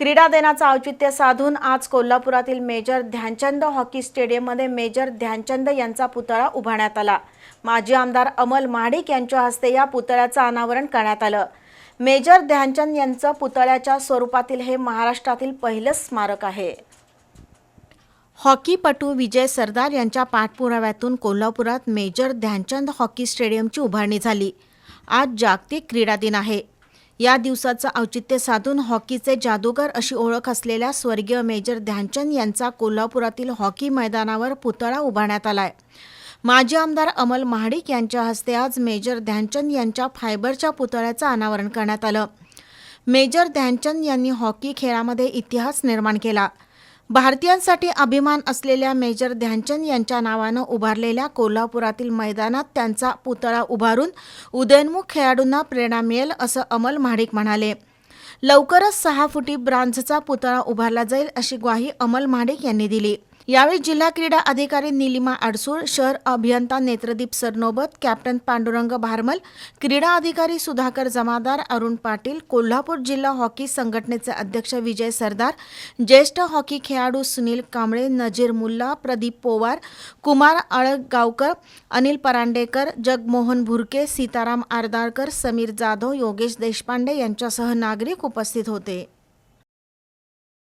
क्रीडा दिनाचं औचित्य साधून आज कोल्हापुरातील मेजर ध्यानचंद हॉकी स्टेडियममध्ये मेजर ध्यानचंद यांचा पुतळा उभारण्यात आला. माजी आमदार अमल महाडिक यांच्या हस्ते या पुतळ्याचं अनावरण करण्यात आलं. मेजर ध्यानचंद यांचं पुतळ्याच्या स्वरूपातील हे महाराष्ट्रातील पहिलंच स्मारक आहे. हॉकीपटू विजय सरदार यांच्या पाठपुराव्यातून कोल्हापुरात मेजर ध्यानचंद हॉकी स्टेडियमची उभारणी झाली. आज जागतिक क्रीडा दिन आहे. या दिवसाचं औचित्य साधून हॉकीचे जादूगर अशी ओळख असलेल्या स्वर्गीय मेजर ध्यानचंद यांचा कोल्हापुरातील हॉकी मैदानावर पुतळा उभारण्यात आलाय. माजी आमदार अमल महाडिक यांच्या हस्ते आज मेजर ध्यानचंद यांच्या फायबरच्या पुतळ्याचं अनावरण करण्यात आलं. मेजर ध्यानचंद यांनी हॉकी खेळामध्ये इतिहास निर्माण केला. भारतीयांसाठी अभिमान असलेल्या मेजर ध्यानचंद यांच्या नावानं उभारलेल्या कोल्हापुरातील मैदानात त्यांचा पुतळा उभारून उदयनमुख खेळाडूंना प्रेरणा मिळेल असं अमल महाडिक म्हणाले. लवकरच सहा फुटी ब्रांझचा पुतळा उभारला जाईल अशी ग्वाही अमल महाडिक यांनी दिली. यावेळी जिल्हा क्रीडा अधिकारी निलिमा अडसूळ शहर अभियंता नेत्रदीप सरनोबत कॅप्टन पांडुरंग भारमल क्रीडा अधिकारी सुधाकर जमादार अरुण पाटील कोल्हापूर जिल्हा हॉकी संघटनेचे अध्यक्ष विजय सरदार ज्येष्ठ हॉकी खेळाडू सुनील कांबळे नजीर मुल्ला प्रदीप पोवार कुमार अळगावकर अनिल परांडेकर जगमोहन भुरके सीताराम आरदाळकर समीर जाधव योगेश देशपांडे यांच्यासह नागरिक उपस्थित होते.